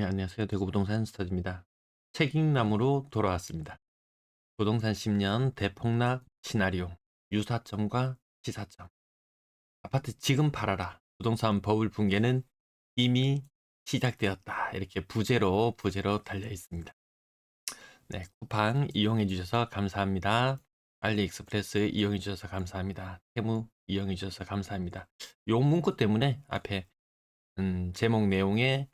네, 안녕하세요. 대구 부동산 스타드입니다. 책임남으로 돌아왔습니다. 부동산 10년 대폭락 시나리오, 유사점과 시사점. 아파트 지금 팔아라. 부동산 버블 붕괴는 이미 시작되었다. 이렇게 부제로 부제로 달려 있습니다. 네, 쿠팡 이용해 주셔서 감사합니다. 알리익스프레스 이용해 주셔서 감사합니다. 테무 이용해 주셔서 감사합니다. 요 문구 때문에 앞에 음, 제목 내용에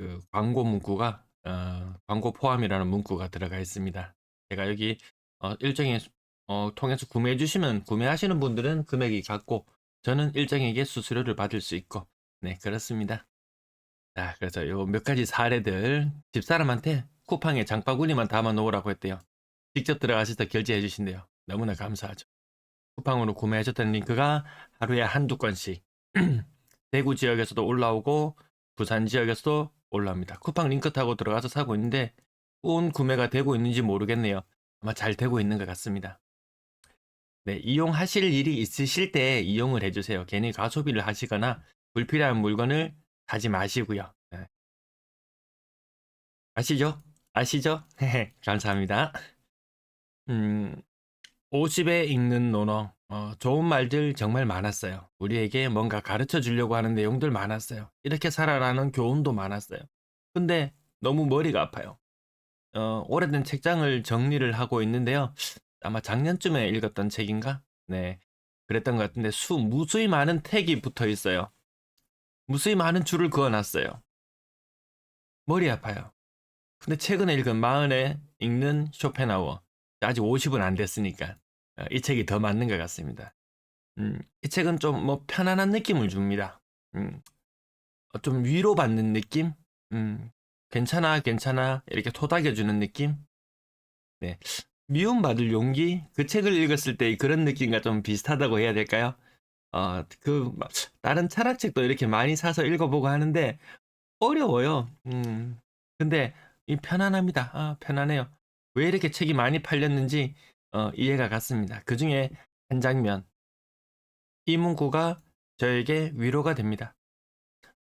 그 광고 문구가 어, 광고 포함이라는 문구가 들어가 있습니다. 제가 여기 어, 일정에 어, 통해서 구매해 주시면 구매하시는 분들은 금액이 같고 저는 일정에게 수수료를 받을 수 있고 네 그렇습니다. 자 그래서 요 몇 가지 사례들 집사람한테 쿠팡에 장바구니만 담아 놓으라고 했대요. 직접 들어가셔서 결제해 주신대요. 너무나 감사하죠. 쿠팡으로 구매하셨던 링크가 하루에 한두 건씩 대구 지역에서도 올라오고 부산 지역에서도 올라옵니다. 쿠팡 링크 타고 들어가서 사고 있는데 온 구매가 되고 있는지 모르겠네요. 아마 잘 되고 있는 것 같습니다. 네, 이용하실 일이 있으실 때 이용을 해주세요. 괜히 가소비를 하시거나 불필요한 물건을 사지 마시고요. 네. 아시죠? 아시죠? 감사합니다. 음, 50에 읽는 논어. 어, 좋은 말들 정말 많았어요. 우리에게 뭔가 가르쳐 주려고 하는 내용들 많았어요. 이렇게 살아라는 교훈도 많았어요. 근데 너무 머리가 아파요. 어, 오래된 책장을 정리를 하고 있는데요. 아마 작년쯤에 읽었던 책인가? 네. 그랬던 것 같은데 수, 무수히 많은 택이 붙어 있어요. 무수히 많은 줄을 그어 놨어요. 머리 아파요. 근데 최근에 읽은 마흔에 읽는 쇼펜하우어. 아직 50은 안 됐으니까. 어, 이 책이 더 맞는 것 같습니다. 음, 이 책은 좀 뭐 편안한 느낌을 줍니다. 음, 어, 좀 위로받는 느낌? 음, 괜찮아, 괜찮아. 이렇게 토닥여주는 느낌? 네. 미움받을 용기? 그 책을 읽었을 때 그런 느낌과 좀 비슷하다고 해야 될까요? 어, 그, 막 다른 철학책도 이렇게 많이 사서 읽어보고 하는데, 어려워요. 음, 근데, 이 편안합니다. 아, 편안해요. 왜 이렇게 책이 많이 팔렸는지, 어, 이해가 갔습니다. 그 중에 한 장면. 이 문구가 저에게 위로가 됩니다.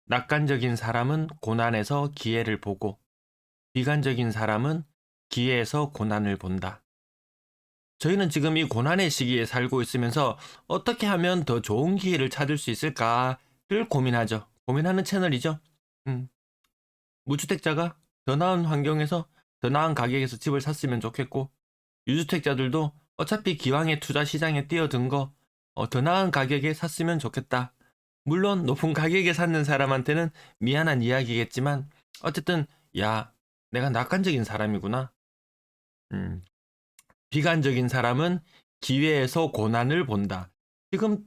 낙관적인 사람은 고난에서 기회를 보고, 비관적인 사람은 기회에서 고난을 본다. 저희는 지금 이 고난의 시기에 살고 있으면서 어떻게 하면 더 좋은 기회를 찾을 수 있을까를 고민하죠. 고민하는 채널이죠. 음. 무주택자가 더 나은 환경에서 더 나은 가격에서 집을 샀으면 좋겠고, 유주택자들도 어차피 기왕에 투자 시장에 뛰어든 거, 어, 더 나은 가격에 샀으면 좋겠다. 물론 높은 가격에 샀는 사람한테는 미안한 이야기겠지만, 어쨌든, 야, 내가 낙관적인 사람이구나. 음, 비관적인 사람은 기회에서 고난을 본다. 지금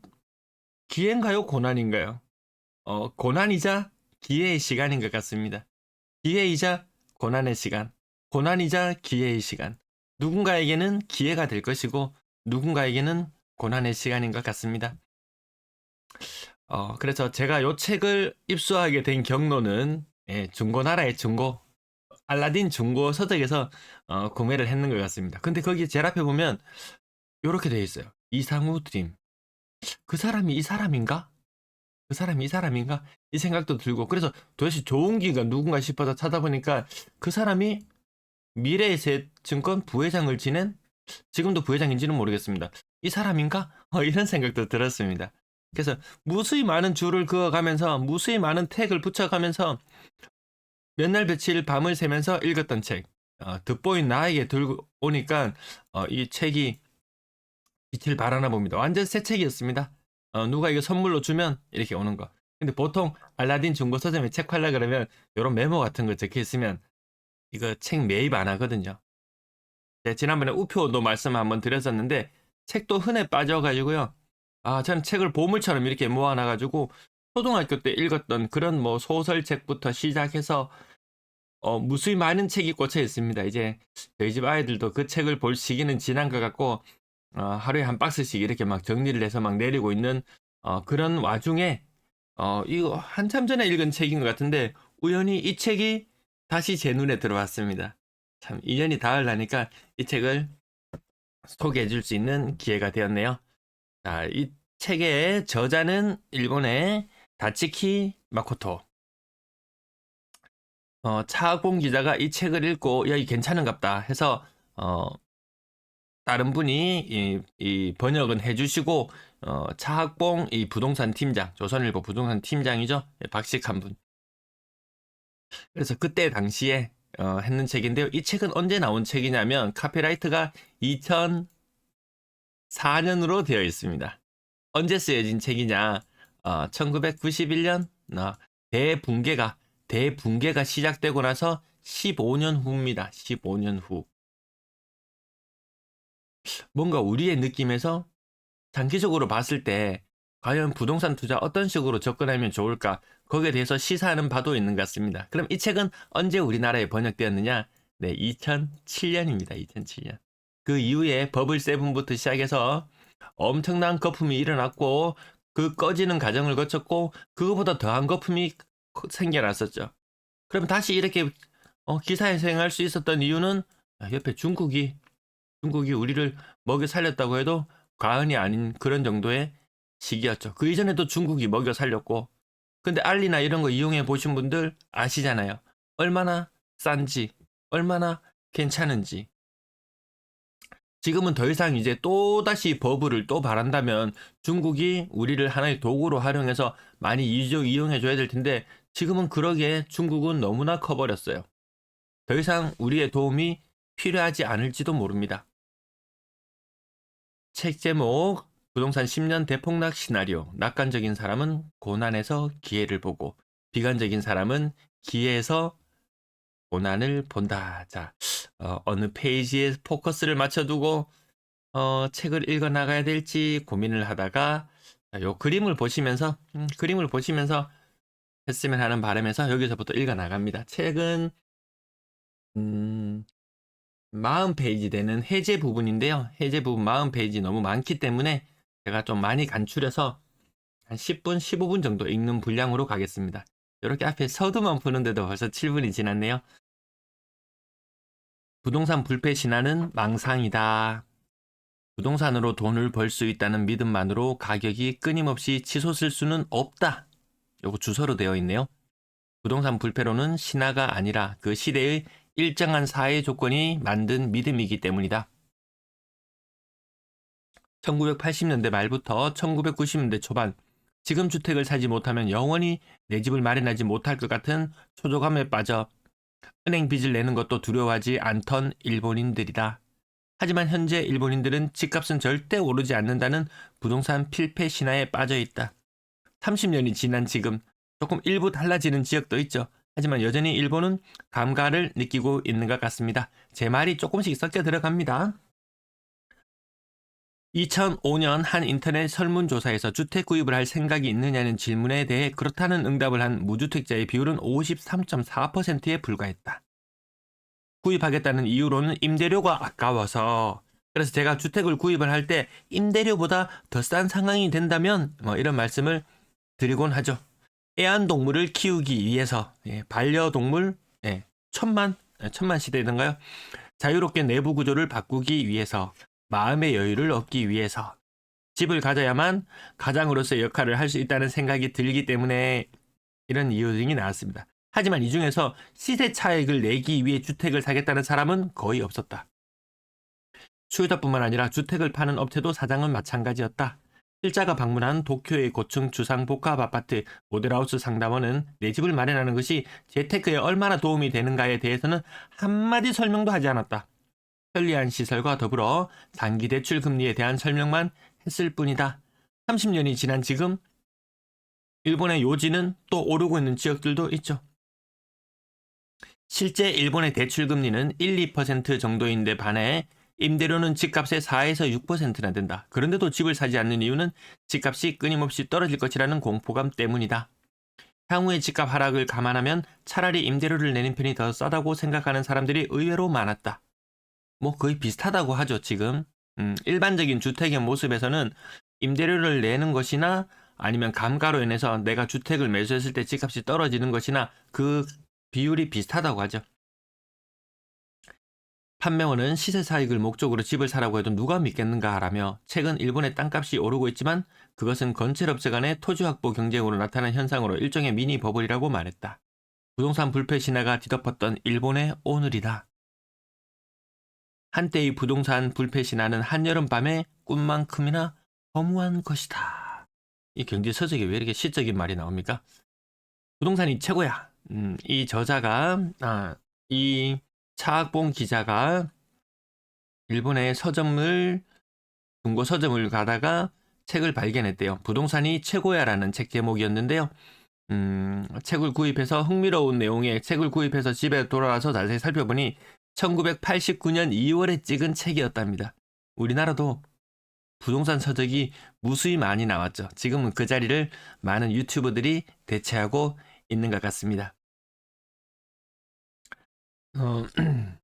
기회인가요? 고난인가요? 어, 고난이자 기회의 시간인 것 같습니다. 기회이자 고난의 시간, 고난이자 기회의 시간. 누군가에게는 기회가 될 것이고, 누군가에게는 고난의 시간인 것 같습니다. 어, 그래서 제가 이 책을 입수하게 된 경로는 예, 중고나라의 중고, 알라딘 중고 서적에서 어, 구매를 했는 것 같습니다. 근데 거기 제일 앞에 보면 이렇게 되어 있어요. 이상우 드림. 그 사람이 이 사람인가? 그 사람이 이 사람인가? 이 생각도 들고 그래서 도대체 좋은 기가 누군가 싶어서 찾아보니까 그 사람이 미래에셋 증권 부회장을 지낸 지금도 부회장인지는 모르겠습니다. 이 사람인가? 어, 이런 생각도 들었습니다. 그래서 무수히 많은 줄을 그어가면서 무수히 많은 택을 붙여가면서 몇 날 며칠 밤을 새면서 읽었던 책. 어, 득보인 나에게 들고 오니까 어, 이 책이 빛을 발하나 봅니다. 완전 새 책이었습니다. 어, 누가 이거 선물로 주면 이렇게 오는 거. 근데 보통 알라딘 중고 서점에 책 팔라 그러면 이런 메모 같은 거 적혀 있으면 이거 책 매입 안 하거든요. 네, 지난번에 우표도 말씀 한번 드렸었는데 책도 흔해 빠져가지고요. 아, 저는 책을 보물처럼 이렇게 모아놔가지고 초등학교 때 읽었던 그런 뭐 소설책부터 시작해서 어, 무수히 많은 책이 꽂혀 있습니다. 이제 저희 집 아이들도 그 책을 볼 시기는 지난 것 같고 어, 하루에 한 박스씩 이렇게 막 정리를 해서 막 내리고 있는 어, 그런 와중에 어, 이거 한참 전에 읽은 책인 것 같은데 우연히 이 책이 다시 제 눈에 들어왔습니다. 참 인연이 닿으려니까 이 책을 소개해 줄 수 있는 기회가 되었네요. 자, 이 책의 저자는 일본의 다치키 마코토. 어, 차학봉 기자가 이 책을 읽고 야, 이 괜찮은갑다 해서 어, 다른 분이 이, 이 번역은 해주시고 어, 차학봉 이 부동산 팀장 조선일보 부동산 팀장이죠 예, 박식한 분. 그래서 그때 당시에 어, 했는 책인데요. 이 책은 언제 나온 책이냐면 카피라이트가 2004년으로 되어 있습니다. 언제 쓰여진 책이냐? 어, 1991년 어, 대붕괴가 대붕괴가 시작되고 나서 15년 후입니다. 15년 후. 뭔가 우리의 느낌에서 장기적으로 봤을 때 과연 부동산 투자 어떤 식으로 접근하면 좋을까? 거기에 대해서 시사하는 바도 있는 것 같습니다. 그럼 이 책은 언제 우리나라에 번역되었느냐? 네, 2007년입니다. 2007년. 그 이후에 버블 세븐부터 시작해서 엄청난 거품이 일어났고 그 꺼지는 과정을 거쳤고 그거보다 더한 거품이 생겨났었죠. 그럼 다시 이렇게 어, 기사에 생할 수 있었던 이유는 아, 옆에 중국이 중국이 우리를 먹여 살렸다고 해도 과언이 아닌 그런 정도의 시기였죠. 그 이전에도 중국이 먹여 살렸고 근데 알리나 이런 거 이용해 보신 분들 아시잖아요. 얼마나 싼지, 얼마나 괜찮은지. 지금은 더 이상 이제 또다시 버블을 또 바란다면 중국이 우리를 하나의 도구로 활용해서 많이 이용해 줘야 될 텐데 지금은 그러기에 중국은 너무나 커버렸어요. 더 이상 우리의 도움이 필요하지 않을지도 모릅니다. 책 제목 부동산 10년 대폭락 시나리오 낙관적인 사람은 고난에서 기회를 보고 비관적인 사람은 기회에서 고난을 본다. 자, 어, 느 페이지에 포커스를 맞춰두고 어, 책을 읽어 나가야 될지 고민을 하다가 요 그림을 보시면서 음, 그림을 보시면서 했으면 하는 바람에서 여기서부터 읽어 나갑니다. 책은 음, 40페이지 되는 해제 부분인데요. 해제 부분 40페이지 너무 많기 때문에 제가 좀 많이 간추려서 한 10분, 15분 정도 읽는 분량으로 가겠습니다. 이렇게 앞에 서두만 푸는데도 벌써 7분이 지났네요. 부동산 불패 신화는 망상이다. 부동산으로 돈을 벌 수 있다는 믿음만으로 가격이 끊임없이 치솟을 수는 없다. 요거 주소로 되어 있네요. 부동산 불패로는 신화가 아니라 그 시대의 일정한 사회 조건이 만든 믿음이기 때문이다. 1980년대 말부터 1990년대 초반 지금 주택을 사지 못하면 영원히 내 집을 마련하지 못할 것 같은 초조감에 빠져 은행 빚을 내는 것도 두려워하지 않던 일본인들이다. 하지만 현재 일본인들은 집값은 절대 오르지 않는다는 부동산 필패 신화에 빠져 있다. 30년이 지난 지금 조금 일부 달라지는 지역도 있죠. 하지만 여전히 일본은 감가를 느끼고 있는 것 같습니다. 제 말이 조금씩 섞여 들어갑니다. 2005년 한 인터넷 설문조사에서 주택 구입을 할 생각이 있느냐는 질문에 대해 그렇다는 응답을 한 무주택자의 비율은 53.4%에 불과했다. 구입하겠다는 이유로는 임대료가 아까워서 그래서 제가 주택을 구입을 할 때 임대료보다 더 싼 상황이 된다면 뭐 이런 말씀을 드리곤 하죠. 애완동물을 키우기 위해서 예, 반려동물 예, 천만 예, 천만 시대든가요 자유롭게 내부 구조를 바꾸기 위해서 마음의 여유를 얻기 위해서 집을 가져야만 가장으로서의 역할을 할 수 있다는 생각이 들기 때문에 이런 이유 등이 나왔습니다. 하지만 이 중에서 시세 차익을 내기 위해 주택을 사겠다는 사람은 거의 없었다. 수요자뿐만 아니라 주택을 파는 업체도 사장은 마찬가지였다. 필자가 방문한 도쿄의 고층 주상 복합 아파트 모델하우스 상담원은 내 집을 마련하는 것이 재테크에 얼마나 도움이 되는가에 대해서는 한마디 설명도 하지 않았다. 편리한 시설과 더불어 단기 대출 금리에 대한 설명만 했을 뿐이다. 30년이 지난 지금 일본의 요지는 또 오르고 있는 지역들도 있죠. 실제 일본의 대출 금리는 1, 2% 정도인데 반해 임대료는 집값의 4에서 6%나 된다. 그런데도 집을 사지 않는 이유는 집값이 끊임없이 떨어질 것이라는 공포감 때문이다. 향후의 집값 하락을 감안하면 차라리 임대료를 내는 편이 더 싸다고 생각하는 사람들이 의외로 많았다. 뭐 거의 비슷하다고 하죠, 지금. 음, 일반적인 주택의 모습에서는 임대료를 내는 것이나 아니면 감가로 인해서 내가 주택을 매수했을 때 집값이 떨어지는 것이나 그 비율이 비슷하다고 하죠. 판매원은 시세 사익을 목적으로 집을 사라고 해도 누가 믿겠는가 하라며 최근 일본의 땅값이 오르고 있지만 그것은 건설업체 간의 토지 확보 경쟁으로 나타난 현상으로 일종의 미니 버블이라고 말했다. 부동산 불패 신화가 뒤덮었던 일본의 오늘이다. 한때의 부동산 불패 신화는 한여름 밤의 꿈만큼이나 허무한 것이다. 이 경제 서적에 왜 이렇게 시적인 말이 나옵니까? 부동산이 최고야. 음, 이 저자가 아, 이 차학봉 기자가 일본의 서점을 중고 서점을 가다가 책을 발견했대요. 부동산이 최고야라는 책 제목이었는데요. 음, 책을 구입해서 흥미로운 내용의 책을 구입해서 집에 돌아와서 자세히 살펴보니 1989년 2월에 찍은 책이었답니다. 우리나라도 부동산 서적이 무수히 많이 나왔죠. 지금은 그 자리를 많은 유튜버들이 대체하고 있는 것 같습니다. 어,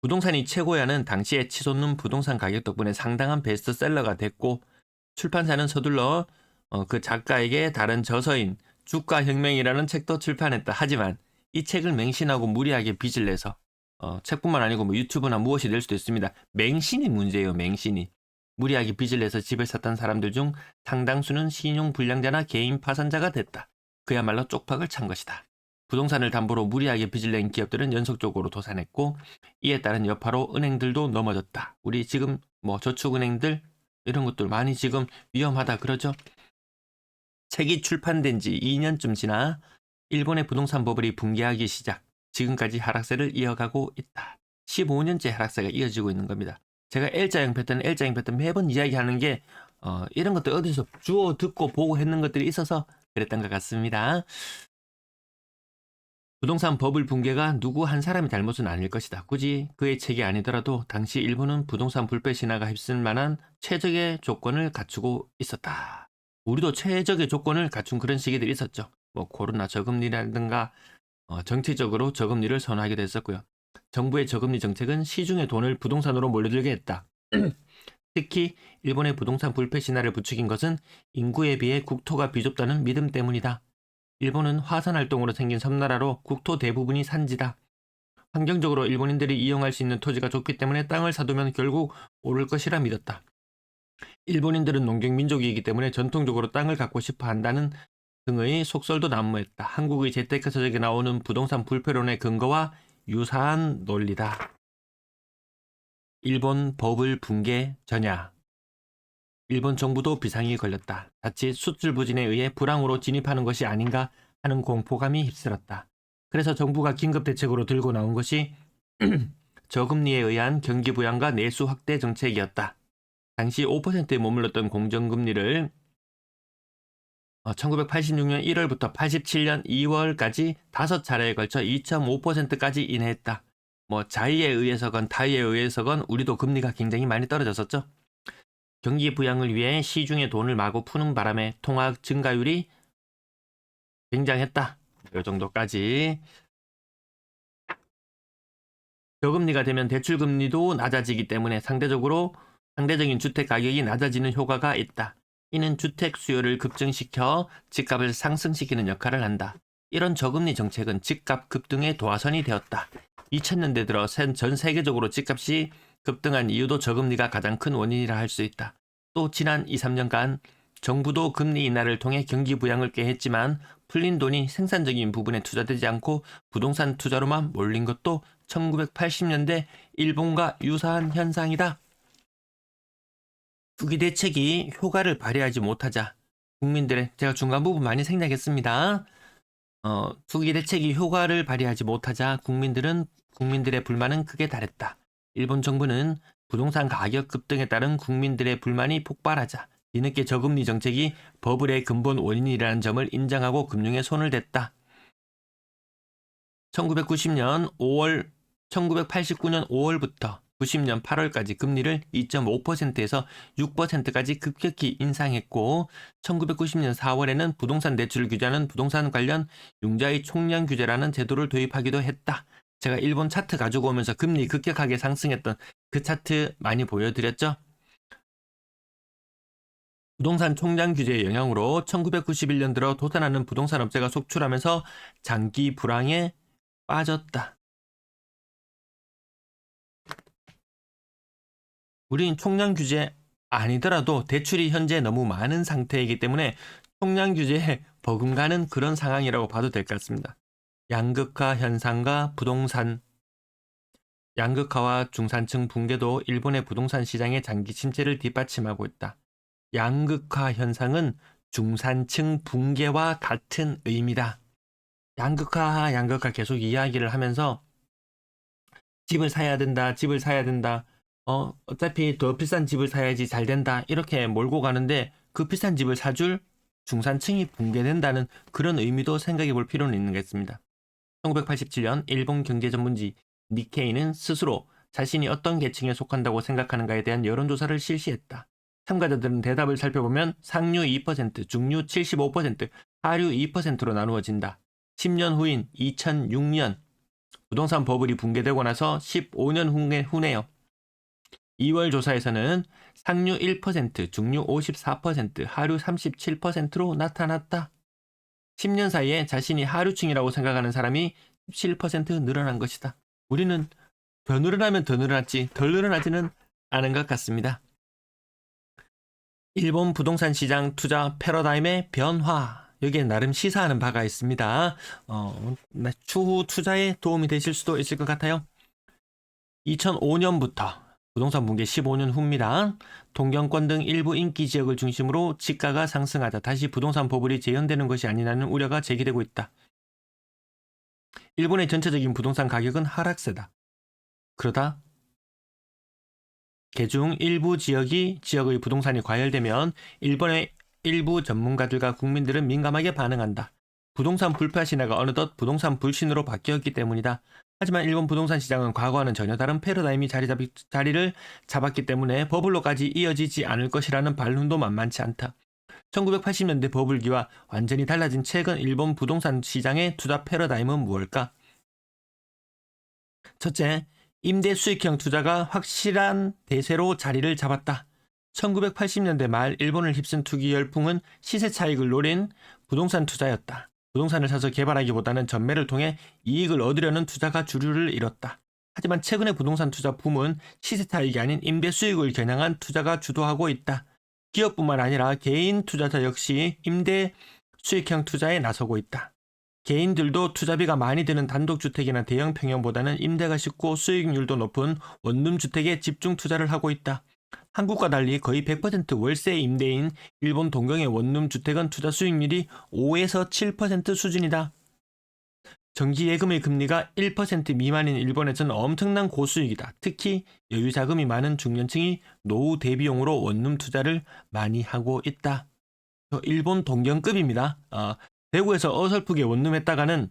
부동산이 최고야는 당시에 치솟는 부동산 가격 덕분에 상당한 베스트셀러가 됐고 출판사는 서둘러 어, 그 작가에게 다른 저서인 주가혁명이라는 책도 출판했다. 하지만 이 책을 맹신하고 무리하게 빚을 내서 어, 책뿐만 아니고 뭐 유튜브나 무엇이 될 수도 있습니다. 맹신이 문제예요. 맹신이. 무리하게 빚을 내서 집을 샀던 사람들 중 상당수는 신용 불량자나 개인 파산자가 됐다. 그야말로 쪽박을 찬 것이다. 부동산을 담보로 무리하게 빚을 낸 기업들은 연속적으로 도산했고 이에 따른 여파로 은행들도 넘어졌다. 우리 지금 뭐 저축은행들 이런 것들 많이 지금 위험하다 그러죠. 책이 출판된 지 2년쯤 지나 일본의 부동산 버블이 붕괴하기 시작. 지금까지 하락세를 이어가고 있다. 15년째 하락세가 이어지고 있는 겁니다. 제가 L자형 패턴, L자형 패턴 매번 이야기하는 게 어, 이런 것들 어디서 주워 듣고 보고 했는 것들이 있어서 그랬던 것 같습니다. 부동산 버블 붕괴가 누구 한 사람의 잘못은 아닐 것이다. 굳이 그의 책이 아니더라도 당시 일본은 부동산 불패 신화가 휩쓸 만한 최적의 조건을 갖추고 있었다. 우리도 최적의 조건을 갖춘 그런 시기들이 있었죠. 뭐 코로나 저금리라든가 어, 정치적으로 저금리를 선호하기도 했었고요. 정부의 저금리 정책은 시중의 돈을 부동산으로 몰려들게 했다. 특히 일본의 부동산 불패 신화를 부추긴 것은 인구에 비해 국토가 비좁다는 믿음 때문이다. 일본은 화산 활동으로 생긴 섬나라로 국토 대부분이 산지다. 환경적으로 일본인들이 이용할 수 있는 토지가 좁기 때문에 땅을 사두면 결국 오를 것이라 믿었다. 일본인들은 농경 민족이기 때문에 전통적으로 땅을 갖고 싶어 한다는 등의 속설도 난무했다. 한국의 재테크 서적에 나오는 부동산 불패론의 근거와 유사한 논리다. 일본 버블 붕괴 전야. 일본 정부도 비상이 걸렸다. 자칫 수출 부진에 의해 불황으로 진입하는 것이 아닌가 하는 공포감이 휩쓸었다. 그래서 정부가 긴급 대책으로 들고 나온 것이 저금리에 의한 경기 부양과 내수 확대 정책이었다. 당시 5%에 머물렀던 공정금리를 1986년 1월부터 87년 2월까지 다섯 차례에 걸쳐 2.5%까지 인하했다. 뭐 자의에 의해서건 타의에 의해서건 우리도 금리가 굉장히 많이 떨어졌었죠. 경기 부양을 위해 시중에 돈을 마구 푸는 바람에 통화 증가율이 굉장했다. 이 정도까지. 저금리가 되면 대출 금리도 낮아지기 때문에 상대적으로 상대적인 주택 가격이 낮아지는 효과가 있다. 이는 주택 수요를 급증시켜 집값을 상승시키는 역할을 한다. 이런 저금리 정책은 집값 급등의 도화선이 되었다. 2000년대 들어 전 세계적으로 집값이 급등한 이유도 저금리가 가장 큰 원인이라 할 수 있다. 또 지난 2, 3년간 정부도 금리 인하를 통해 경기 부양을 꾀했지만 풀린 돈이 생산적인 부분에 투자되지 않고 부동산 투자로만 몰린 것도 1980년대 일본과 유사한 현상이다. 투기 대책이 효과를 발휘하지 못하자 국민들의 제가 중간 부분 많이 생략했습니다. 어, 투기 대책이 효과를 발휘하지 못하자 국민들은 국민들의 불만은 크게 달했다. 일본 정부는 부동산 가격 급등에 따른 국민들의 불만이 폭발하자 뒤늦게 저금리 정책이 버블의 근본 원인이라는 점을 인정하고 금융에 손을 댔다. 1990년 5월, 1989년 5월부터 90년 8월까지 금리를 2.5%에서 6%까지 급격히 인상했고 1990년 4월에는 부동산 대출을 규제하는 부동산 관련 융자의 총량 규제라는 제도를 도입하기도 했다. 제가 일본 차트 가지고 오면서 금리 급격하게 상승했던 그 차트 많이 보여드렸죠? 부동산 총량 규제의 영향으로 1991년 들어 도산하는 부동산 업체가 속출하면서 장기 불황에 빠졌다. 우린 총량 규제 아니더라도 대출이 현재 너무 많은 상태이기 때문에 총량 규제에 버금가는 그런 상황이라고 봐도 될 것 같습니다. 양극화 현상과 부동산 양극화와 중산층 붕괴도 일본의 부동산 시장의 장기 침체를 뒷받침하고 있다. 양극화 현상은 중산층 붕괴와 같은 의미다. 양극화, 양극화 계속 이야기를 하면서 집을 사야 된다, 집을 사야 된다. 어, 어차피 더 비싼 집을 사야지 잘 된다. 이렇게 몰고 가는데 그 비싼 집을 사줄 중산층이 붕괴된다는 그런 의미도 생각해 볼 필요는 있겠습니다. 1987년 일본 경제 전문지 니케이는 스스로 자신이 어떤 계층에 속한다고 생각하는가에 대한 여론조사를 실시했다. 참가자들은 대답을 살펴보면 상류 2%, 중류 75%, 하류 2%로 나누어진다. 10년 후인 2006년 부동산 버블이 붕괴되고 나서 15년 후에, 후네요. 2월 조사에서는 상류 1%, 중류 54%, 하류 37%로 나타났다. 10년 사이에 자신이 하류층이라고 생각하는 사람이 17% 늘어난 것이다. 우리는 더 늘어나면 더 늘어났지 덜 늘어나지는 않은 것 같습니다. 일본 부동산 시장 투자 패러다임의 변화. 여기에 나름 시사하는 바가 있습니다. 어, 네, 추후 투자에 도움이 되실 수도 있을 것 같아요. 2005년부터 부동산 붕괴 15년 후입니다. 동경권 등 일부 인기 지역을 중심으로 지가가 상승하다 다시 부동산 버블이 재현되는 것이 아니냐는 우려가 제기되고 있다. 일본의 전체적인 부동산 가격은 하락세다. 그러다 개중 일부 지역이 지역의 부동산이 과열되면 일본의 일부 전문가들과 국민들은 민감하게 반응한다. 부동산 불파 신화가 어느덧 부동산 불신으로 바뀌었기 때문이다. 하지만 일본 부동산 시장은 과거와는 전혀 다른 패러다임이 자리 잡, 자리를 잡았기 때문에 버블로까지 이어지지 않을 것이라는 반론도 만만치 않다. 1980년대 버블기와 완전히 달라진 최근 일본 부동산 시장의 투자 패러다임은 무엇일까? 첫째, 임대 수익형 투자가 확실한 대세로 자리를 잡았다. 1980년대 말 일본을 휩쓴 투기 열풍은 시세 차익을 노린 부동산 투자였다. 부동산을 사서 개발하기보다는 전매를 통해 이익을 얻으려는 투자가 주류를 이뤘다. 하지만 최근의 부동산 투자 붐은 시세 차익이 아닌 임대 수익을 겨냥한 투자가 주도하고 있다. 기업뿐만 아니라 개인 투자자 역시 임대 수익형 투자에 나서고 있다. 개인들도 투자비가 많이 드는 단독주택이나 대형 평형보다는 임대가 쉽고 수익률도 높은 원룸 주택에 집중 투자를 하고 있다. 한국과 달리 거의 100% 월세 임대인 일본 동경의 원룸 주택은 투자 수익률이 5에서 7% 수준이다. 정기 예금의 금리가 1% 미만인 일본에서는 엄청난 고수익이다. 특히 여유 자금이 많은 중년층이 노후 대비용으로 원룸 투자를 많이 하고 있다. 일본 동경급입니다. 어, 대구에서 어설프게 원룸 했다가는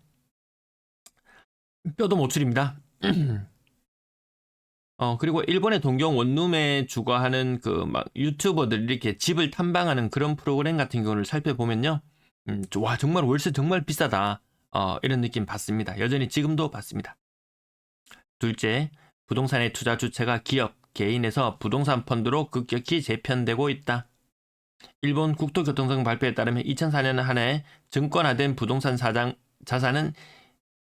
뼈도 못 추립니다. 어, 그리고 일본의 동경 원룸에 주거하는 그 막 유튜버들이 이렇게 집을 탐방하는 그런 프로그램 같은 경우를 살펴보면요. 음, 와, 정말 월세 정말 비싸다. 어, 이런 느낌 받습니다. 여전히 지금도 받습니다. 둘째, 부동산의 투자 주체가 기업, 개인에서 부동산 펀드로 급격히 재편되고 있다. 일본 국토교통청 발표에 따르면 2004년 한 해 증권화된 부동산 사장 자산은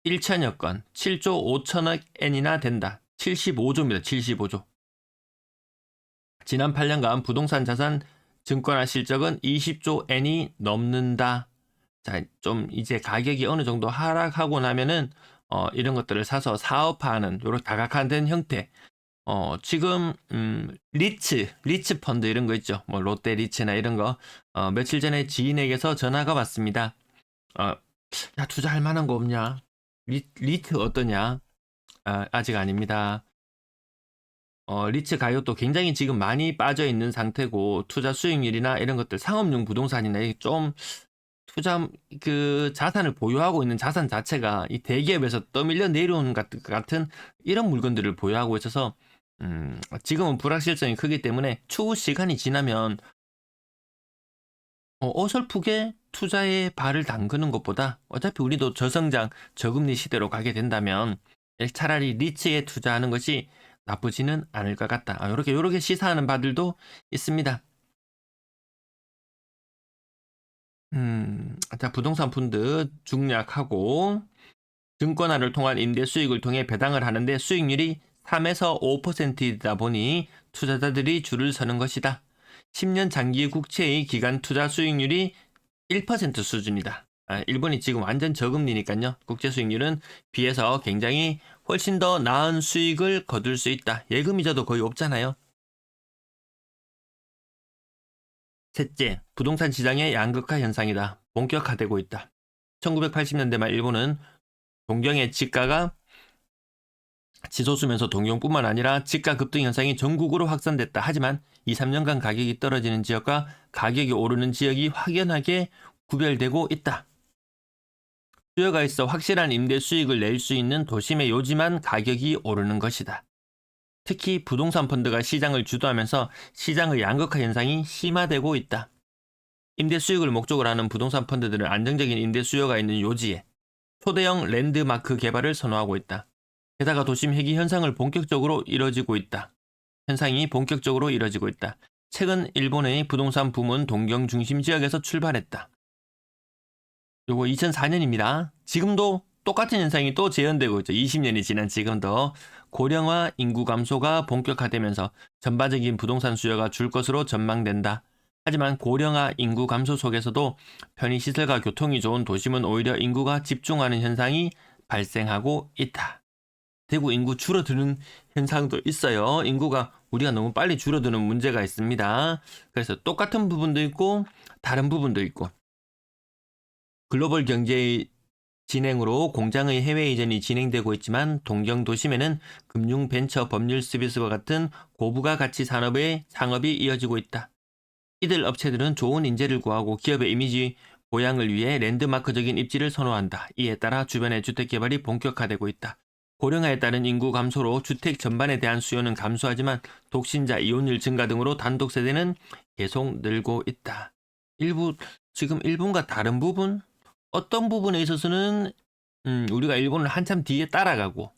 1천여 건, 7조 5천억 엔이나 된다. 75조입니다. 75조. 지난 8년간 부동산 자산 증권화 실적은 20조 엔이 넘는다. 자, 좀 이제 가격이 어느 정도 하락하고 나면은 어, 이런 것들을 사서 사업화하는 요런 다각화된 형태. 어, 지금 음, 리츠, 리츠 펀드 이런 거 있죠. 뭐 롯데 리츠나 이런 거 어, 며칠 전에 지인에게서 전화가 왔습니다. 어, 야 투자할 만한 거 없냐? 리, 리트 어떠냐? 아, 아직 아닙니다. 어, 리츠 가격도 굉장히 지금 많이 빠져 있는 상태고 투자 수익률이나 이런 것들 상업용 부동산이나 좀 투자 그 자산을 보유하고 있는 자산 자체가 이 대기업에서 떠밀려 내려오는 것 같은 이런 물건들을 보유하고 있어서 음, 지금은 불확실성이 크기 때문에 추후 시간이 지나면 어, 어설프게 투자에 발을 담그는 것보다 어차피 우리도 저성장, 저금리 시대로 가게 된다면 차라리 리츠에 투자하는 것이 나쁘지는 않을 것 같다. 아, 이렇게 이렇게 시사하는 바들도 있습니다. 음, 자 부동산 펀드 중략하고 증권화를 통한 임대 수익을 통해 배당을 하는데 수익률이 3에서 5%이다 보니 투자자들이 줄을 서는 것이다. 10년 장기 국채의 기간 투자 수익률이 1% 수준이다. 아, 일본이 지금 완전 저금리니까요. 국제 수익률은 비해서 굉장히 훨씬 더 나은 수익을 거둘 수 있다. 예금 이자도 거의 없잖아요. 셋째, 부동산 시장의 양극화 현상이다. 본격화되고 있다. 1980년대 말 일본은 동경의 지가가 지소수면서 동경뿐만 아니라 지가 급등 현상이 전국으로 확산됐다. 하지만 2, 3년간 가격이 떨어지는 지역과 가격이 오르는 지역이 확연하게 구별되고 있다. 수요가 있어 확실한 임대 수익을 낼 수 있는 도심의 요지만 가격이 오르는 것이다. 특히 부동산 펀드가 시장을 주도하면서 시장의 양극화 현상이 심화되고 있다. 임대 수익을 목적으로 하는 부동산 펀드들은 안정적인 임대 수요가 있는 요지에 초대형 랜드마크 개발을 선호하고 있다. 게다가 도심 회기 현상을 본격적으로 이뤄지고 있다. 현상이 본격적으로 이뤄지고 있다. 최근 일본의 부동산 붐은 동경 중심 지역에서 출발했다. 요거 2004년입니다. 지금도 똑같은 현상이 또 재현되고 있죠. 20년이 지난 지금도 고령화 인구 감소가 본격화되면서 전반적인 부동산 수요가 줄 것으로 전망된다. 하지만 고령화 인구 감소 속에서도 편의시설과 교통이 좋은 도심은 오히려 인구가 집중하는 현상이 발생하고 있다. 대구 인구 줄어드는 현상도 있어요. 인구가 우리가 너무 빨리 줄어드는 문제가 있습니다. 그래서 똑같은 부분도 있고 다른 부분도 있고 글로벌 경제의 진행으로 공장의 해외 이전이 진행되고 있지만 동경 도심에는 금융 벤처 법률 서비스와 같은 고부가 가치 산업의 상업이 이어지고 있다. 이들 업체들은 좋은 인재를 구하고 기업의 이미지 보양을 위해 랜드마크적인 입지를 선호한다. 이에 따라 주변의 주택 개발이 본격화되고 있다. 고령화에 따른 인구 감소로 주택 전반에 대한 수요는 감소하지만 독신자 이혼율 증가 등으로 단독 세대는 계속 늘고 있다. 일부 지금 일본과 다른 부분 어떤 부분에 있어서는 음, 우리가 일본을 한참 뒤에 따라가고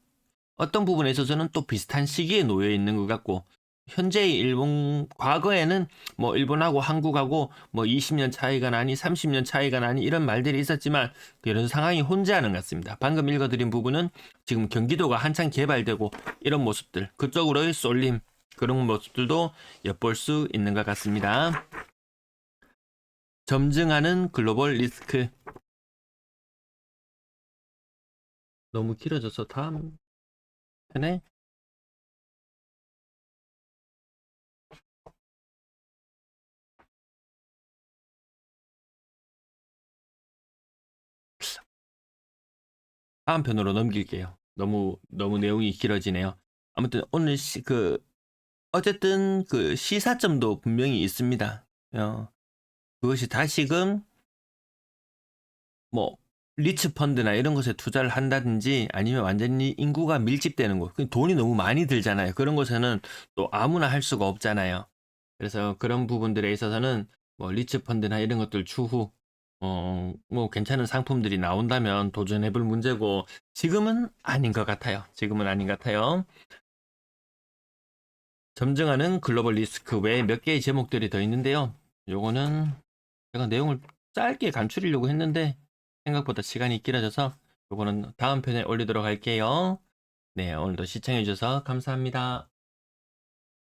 어떤 부분에 있어서는 또 비슷한 시기에 놓여 있는 것 같고 현재의 일본 과거에는 뭐 일본하고 한국하고 뭐 20년 차이가 나니 30년 차이가 나니 이런 말들이 있었지만 이런 상황이 혼재하는 것 같습니다. 방금 읽어드린 부분은 지금 경기도가 한창 개발되고 이런 모습들 그쪽으로의 쏠림 그런 모습들도 엿볼 수 있는 것 같습니다. 점증하는 글로벌 리스크 너무 길어져서 다음 편에 다음 편으로 넘길게요. 너무 너무 내용이 길어지네요. 아무튼 오늘 시, 그 어쨌든 그 시사점도 분명히 있습니다. 어, 그것이 다시금 뭐 리츠 펀드나 이런 것에 투자를 한다든지 아니면 완전히 인구가 밀집되는 곳, 그 돈이 너무 많이 들잖아요. 그런 곳에는 또 아무나 할 수가 없잖아요. 그래서 그런 부분들에 있어서는 뭐 리츠 펀드나 이런 것들 추후 어, 뭐 괜찮은 상품들이 나온다면 도전해 볼 문제고 지금은 아닌 것 같아요. 지금은 아닌 것 같아요. 점증하는 글로벌 리스크 외에 몇 개의 제목들이 더 있는데요. 요거는 제가 내용을 짧게 간추리려고 했는데 생각보다 시간이 길어져서 요거는 다음 편에 올리도록 할게요. 네, 오늘도 시청해 주셔서 감사합니다.